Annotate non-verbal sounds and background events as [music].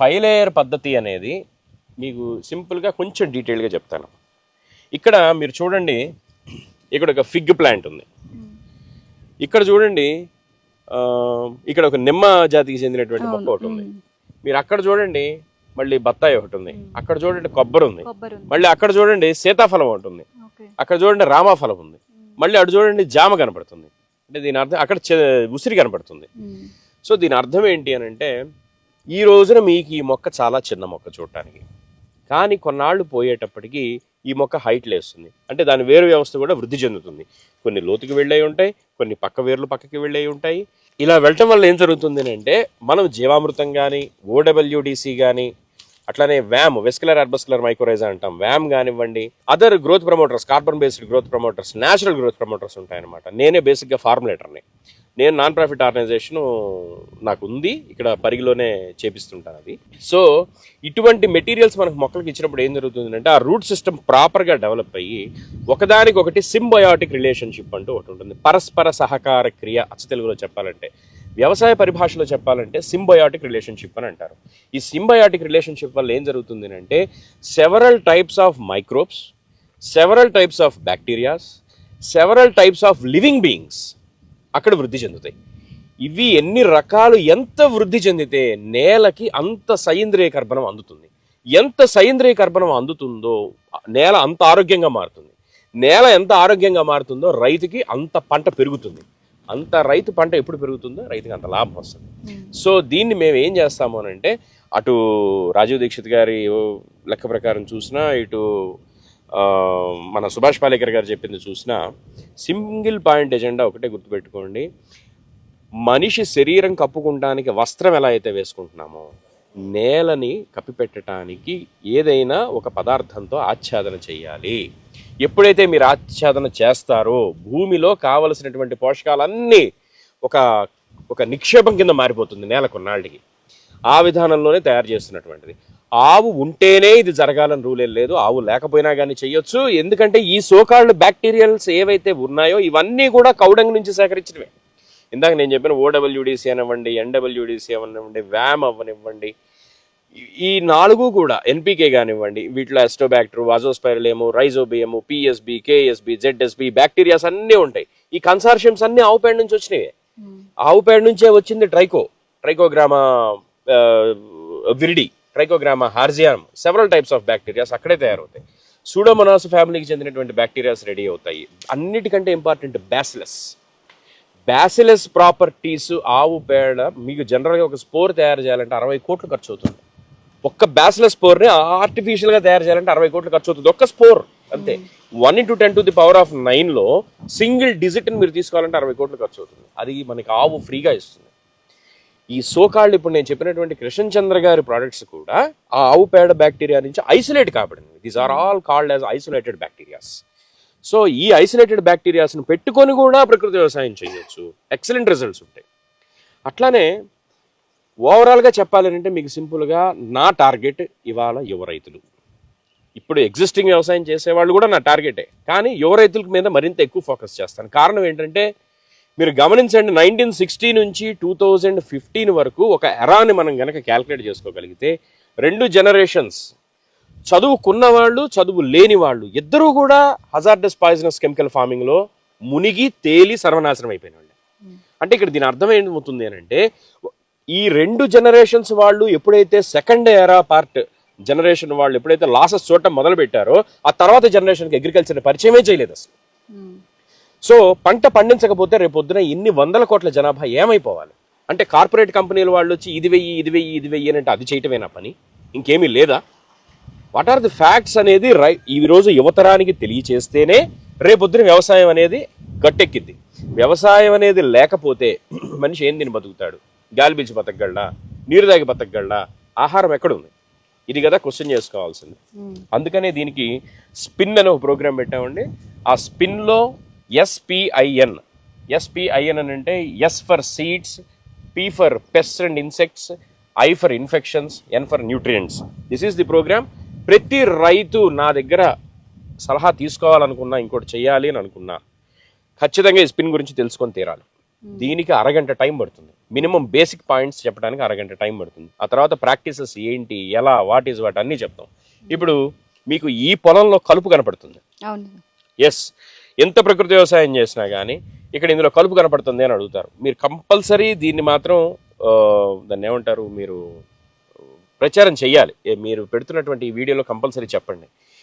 Five layer పద్ధతి అనేది మీకు సింపుల్గా కొంచెం డీటెయిల్గా చెప్తాను. ఇక్కడ మీరు చూడండి ఇక్కడ ఒక ఫిగ్ ప్లాంట్ ఉంది. ఇక్కడ చూడండి ఇక్కడ ఒక నిమ్మ జాతికి చెందినటువంటి మొక్క ఒకటి ఉంది. మీరు అక్కడ చూడండి మళ్ళీ బత్తాయి ఒకటి ఉంది. అక్కడ చూడండి కొబ్బరి ఉంది. మళ్ళీ అక్కడ చూడండి సీతాఫలం ఒకటి ఉంది. అక్కడ చూడండి రామాఫలం ఉంది. మళ్ళీ అటు చూడండి జామ కనపడుతుంది. అంటే దీని అర్థం అక్కడ ఉసిరి కనపడుతుంది. సో దీని అర్థం ఏంటి అని అంటే ఈ రోజున మీకు ఈ మొక్క చాలా చిన్న మొక్క చూడటానికి. కానీ కొన్నాళ్ళు పోయేటప్పటికి ఈ మొక్క హైట్ లేస్తుంది. అంటే దాని వేరు వ్యవస్థ కూడా వృద్ధి చెందుతుంది. కొన్ని లోతుకి వెళ్ళే ఉంటాయి కొన్ని పక్క వేర్లు పక్కకి వెళ్ళే ఉంటాయి. ఇలా వెళ్ళటం వల్ల ఏం జరుగుతుంది అంటే మనం జీవామృతం కానీ ఓడబ్ల్యూడిసి కానీ అట్లానే వ్యామ్ వెస్కులర్ అర్బస్కులర్ మైక్రోరైజా అంటాం. వ్యామ్ కానివ్వండి other growth promoters carbon based growth promoters natural growth promoters ఉంటాయన్నమాట. నేనే బేసిక్గా ఫార్ములేటర్ని. నేను నాన్ ప్రాఫిట్ ఆర్గనైజేషన్ నాకు ఉంది ఇక్కడ పరిగిలోనే చేపిస్తుంటాను అది. సో ఇటువంటి మెటీరియల్స్ మనకు మొక్కలకు ఇచ్చినప్పుడు ఏం జరుగుతుంది అంటే ఆ రూట్ సిస్టమ్ ప్రాపర్గా డెవలప్ అయ్యి ఒకదానికొకటి సింబయాటిక్ రిలేషన్షిప్ అంటూ ఒకటి ఉంటుంది. పరస్పర సహకార క్రియ అచ్చ తెలుగులో చెప్పాలంటే. వ్యవసాయ పరిభాషలో చెప్పాలంటే సింబయాటిక్ రిలేషన్షిప్ అని అంటారు. ఈ సింబయాటిక్ రిలేషన్షిప్ వల్ల ఏం జరుగుతుంది అంటే several types of microbes several types of bacterias several types of living beings అక్కడ వృద్ధి చెందుతాయి. ఇవి ఎన్ని రకాలు ఎంత వృద్ధి చెందితే నేలకి అంత సైంద్రియ కర్బనం అందుతుంది. ఎంత సైంద్రియ కర్బనం అందుతుందో నేల అంత ఆరోగ్యంగా మారుతుంది. నేల ఎంత ఆరోగ్యంగా మారుతుందో రైతుకి అంత పంట పెరుగుతుంది. అంత రైతు పంట ఎప్పుడు పెరుగుతుందో రైతుకి అంత లాభం వస్తుంది. సో దీన్ని మేము ఏం చేస్తాము అని అంటే అటు రాజీవ్ దీక్షిత్ గారి లెక్క ప్రకారం చూసినా ఇటు మన సుభాష్ పాలేకర్ గారు చెప్పింది చూసినా సింగిల్ పాయింట్ ఎజెండా ఒకటే గుర్తుపెట్టుకోండి. మనిషి శరీరం కప్పుకుంటానికి వస్త్రం ఎలా అయితే వేసుకుంటున్నామో నేలని కప్పిపెట్టడానికి ఏదైనా ఒక పదార్థంతో ఆచ్ఛాదన చేయాలి. ఎప్పుడైతే మీరు ఆచ్ఛాదన చేస్తారో భూమిలో కావలసినటువంటి పోషకాలన్నీ ఒక ఒక నిక్షేపం కింద మారిపోతుంది నేల కొన్నాళ్ళకి. ఆ విధానంలోనే తయారు చేస్తున్నటువంటిది. ఆవు ఉంటేనే ఇది జరగాలని రూల్ లేదు. ఆవు లేకపోయినా కానీ చేయొచ్చు. ఎందుకంటే ఈ సోకాళ్ళు బ్యాక్టీరియల్స్ ఏవైతే ఉన్నాయో ఇవన్నీ కూడా కౌడంగ్ నుంచి సేకరించినవే. ఇందాక నేను చెప్పిన ఓడబ్ల్యూడిసి అనివ్వండి ఎన్డబ్ల్యూడిసి అవనివ్వండి వ్యామ్ అవ్వనివ్వండి ఈ- నాలుగు కూడా ఎన్పికే కానివ్వండి వీటిలో ఎస్టోబ్యాక్టర్ వాజోస్పైరలేము rhizobium PSB KSB ZSB bacterias అన్నీ ఉంటాయి. ఈ కన్సార్షియమ్స్ అన్ని ఆవు పేడ నుంచి వచ్చినవి. ఆవు పేడ నుంచే వచ్చింది Tricho Trichogramma viride Trichogramma harzianum several types of bacterias అక్కడే తయారవుతాయి. సూడోమోనాస్ ఫ్యామిలీకి చెందినటువంటి బ్యాక్టీరియాస్ రెడీ అవుతాయి. అన్నిటికంటే ఇంపార్టెంట్ బ్యాసిలస్ బ్యాసిలస్ ప్రాపర్టీస్ ఆవు పేడ మీకు జనరల్గా ఒక స్పోర్ తయారు చేయాలంటే అరవై కోట్లు ఖర్చు అవుతుంది. ఒక్క బ్యాసిలస్ స్పోర్ని ఆర్టిఫిషియల్గా తయారు చేయాలంటే అరవై కోట్లు ఖర్చు అవుతుంది. ఒక్క స్పోర్ అంతే. One into ten to the power of నైన్లో సింగిల్ డిజిట్ని మీరు తీసుకోవాలంటే అరవై కోట్లు ఖర్చు అవుతుంది. అది మనకి ఆవు ఫ్రీగా ఇస్తుంది. ఈ సోకాళ్ళు ఇప్పుడు నేను చెప్పినటువంటి కృష్ణ చంద్ర గారి ప్రోడక్ట్స్ కూడా ఆ ఆవు పేడ బ్యాక్టీరియా నుంచి isolate కాబడింది. These are all called as isolated bacterias so ఈ ఐసోలేటెడ్ బ్యాక్టీరియాస్ను పెట్టుకొని కూడా ప్రకృతి వ్యవసాయం చేయొచ్చు. ఎక్సలెంట్ రిజల్ట్స్ ఉంటాయి. అట్లానే ఓవరాల్గా చెప్పాలంటే మీకు సింపుల్గా నా టార్గెట్ ఇవాళ యువ రైతులు. ఇప్పుడు ఎగ్జిస్టింగ్ వ్యవసాయం చేసేవాళ్ళు కూడా నా టార్గెటే కానీ యువ రైతుల మీద మరింత ఎక్కువ ఫోకస్ చేస్తాను. కారణం ఏంటంటే మీరు గమనించండి నైన్టీన్ సిక్స్టీ నుంచి టూ థౌజండ్ ఫిఫ్టీన్ వరకు ఒక ఎరాని మనం కనుక క్యాల్కులేట్ చేసుకోగలిగితే రెండు జనరేషన్స్ చదువుకున్న వాళ్ళు చదువు లేని వాళ్ళు ఇద్దరూ కూడా హజార్డస్ పాయిజనస్ కెమికల్ ఫార్మింగ్లో మునిగి తేలి సర్వనాశనం అయిపోయిన వాళ్ళు అంటే ఇక్కడ దీని అర్థం ఏమవుతుంది అని అంటే ఈ రెండు జనరేషన్స్ వాళ్ళు ఎప్పుడైతే సెకండ్ ఎరా పార్ట్ జనరేషన్ వాళ్ళు ఎప్పుడైతే లాసెస్ చూడటం మొదలు పెట్టారో ఆ తర్వాత జనరేషన్కి అగ్రికల్చర్ పరిచయమే చేయలేదు అసలు. సో పంట పండించకపోతే రేపొద్దున ఇన్ని వందల కోట్ల జనాభా ఏమైపోవాలి? అంటే కార్పొరేట్ కంపెనీల వాళ్ళు వచ్చి ఇది వెయ్యి ఇది వెయ్యి ఇది వెయ్యి అని అంటే అది చేయటమేనా పని? ఇంకేమీ లేదా? వాట్ ఆర్ ది ఫ్యాక్ట్స్ అనేది రై ఈ రోజు యువతరానికి తెలియచేస్తేనే రేపొద్దున వ్యవసాయం అనేది గట్టెక్కిద్ది. వ్యవసాయం అనేది లేకపోతే [clears throat] మనిషి ఏం తిని బతుకుతాడు? గాలి పీల్చి బతకగలడా? నీరు తాగి బతకగలడా? ఆహారం ఎక్కడుంది ఇది కదా క్వశ్చన్ చేసుకోవాల్సింది. అందుకనే దీనికి స్పిన్ అనే ఒక ప్రోగ్రామ్ పెట్టామండి. ఆ స్పిన్లో ఎస్పిఐఎన్ ఎస్పిఐఎన్ అని అంటే S for seeds P for pest and insects I for infections N for nutrients this is the programme ప్రతి రైతు నా దగ్గర సలహా తీసుకోవాలనుకున్నా ఇంకోటి చేయాలి అని అనుకున్నా ఖచ్చితంగా ఈ స్పిన్ గురించి తెలుసుకొని తీరాలి. దీనికి అరగంట టైం పడుతుంది. మినిమం బేసిక్ పాయింట్స్ చెప్పడానికి అరగంట టైం పడుతుంది. ఆ తర్వాత ప్రాక్టీసెస్ ఏంటి ఎలా వాట్ ఈస్ వాట్ అన్నీ చెప్తాం. ఇప్పుడు మీకు ఈ పొలంలో కలుపు కనపడుతుంది. ఎస్ ఎంత ప్రకృతి వ్యవసాయం చేసినా కానీ ఇక్కడ ఇందులో కలుపు కనపడుతుంది అని అడుగుతారు. మీరు కంపల్సరీ దీన్ని మాత్రం దాన్ని ఏమంటారు మీరు ప్రచారం చేయాలి మీరు పెడుతున్నటువంటి ఈ వీడియోలో కంపల్సరీ చెప్పండి.